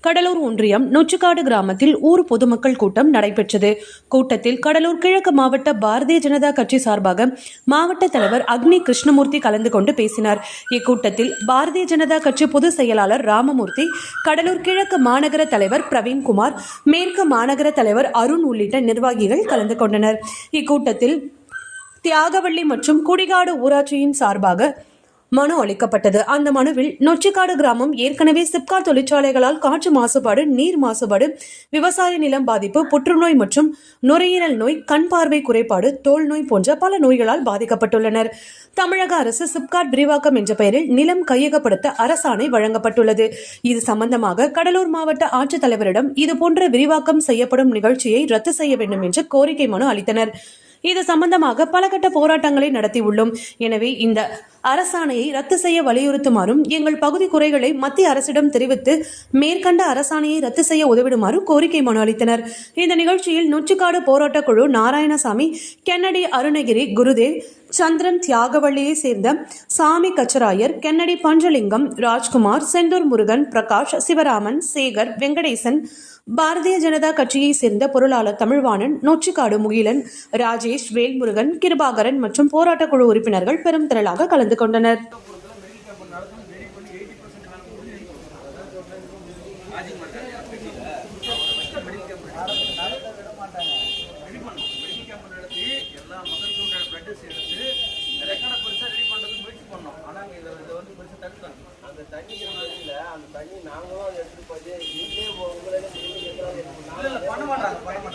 கடலூர் ஒன்றியம் நொச்சிக்காடு கிராமத்தில் ஊர் பொதுமக்கள் கூட்டம் நடைபெற்றது. கூட்டத்தில் கடலூர் கிழக்கு மாவட்ட பாரதிய ஜனதா கட்சி சார்பாக மாவட்ட தலைவர் அக்னி கிருஷ்ணமூர்த்தி கலந்து கொண்டு பேசினார். இக்கூட்டத்தில் பாரதிய ஜனதா கட்சி பொதுச் செயலாளர் ராமமூர்த்தி கடலூர் கிழக்கு மாநகர தலைவர் பிரவீன்குமார் மேற்கு மாநகர தலைவர் அருண் உள்ளிட்ட நிர்வாகிகள் கலந்து கொண்டனர். இக்கூட்டத்தில் தியாகவள்ளி மற்றும் குடிகாடு ஊராட்சியின் சார்பாக மனு அளிக்கப்பட்டது. அந்த மனுவில் நொச்சிக்காடு கிராமம் ஏற்கனவே சிப்காட் தொழிற்சாலைகளால் காற்று மாசுபாடு நீர் மாசுபாடு விவசாய நிலம் பாதிப்பு புற்றுநோய் மற்றும் நுரையீரல் நோய் கண் பார்வை குறைபாடு தோல் நோய் போன்ற பல நோய்களால் பாதிக்கப்பட்டுள்ளனர். தமிழக அரசு சிப்காட் விரிவாக்கம் என்ற பெயரில் நிலம் கையகப்படுத்த அரசாணை வழங்கப்பட்டுள்ளது. இது சம்பந்தமாக கடலூர் மாவட்ட ஆட்சித்தலைவரிடம் இதுபோன்ற விரிவாக்கம் செய்யப்படும் நிகழ்ச்சியை ரத்து செய்ய வேண்டும் என்று கோரிக்கை மனு அளித்தனர். இது சம்பந்தமாக பலகட்ட போராட்டங்களை நடத்தியுள்ளோம். எனவே இந்த அரசாணையை ரத்து செய்ய வலியுறுத்துமாறும் எங்கள் பகுதி குறைகளை மத்திய அரசிடம் தெரிவித்து மேற்கண்ட அரசாணையை ரத்து செய்ய உதவிடுமாறு கோரிக்கை மனு அளித்தனர். இந்த நிகழ்ச்சியில் நொச்சிக்காடு போராட்டக் குழு நாராயணசாமி கென்னடி அருணகிரி குருதேவ் சந்திரன் தியாகவள்ளியை சேர்ந்த சாமி கச்சராயர் கென்னடி பஞ்சலிங்கம் ராஜ்குமார் செந்தூர் முருகன் பிரகாஷ் சிவராமன் சேகர் வெங்கடேசன் பாரதிய ஜனதா கட்சியை சேர்ந்த பொருளாளர் தமிழ்வாணன் நொச்சிக்காடு முகிலன் ராஜேஷ் வேல்முருகன் கிருபாகரன் மற்றும் போராட்டக் குழு உறுப்பினர்கள் பெரும் திரளாக கலந்து கொண்டனர். அந்த தண்ணிக்கு இல்ல. அந்த தண்ணி நாங்களும் அதை எடுத்துட்டு போய் நீங்களே உங்களே எடுத்து பண்ண மாட்டாங்க பண்ண மாட்டாங்க.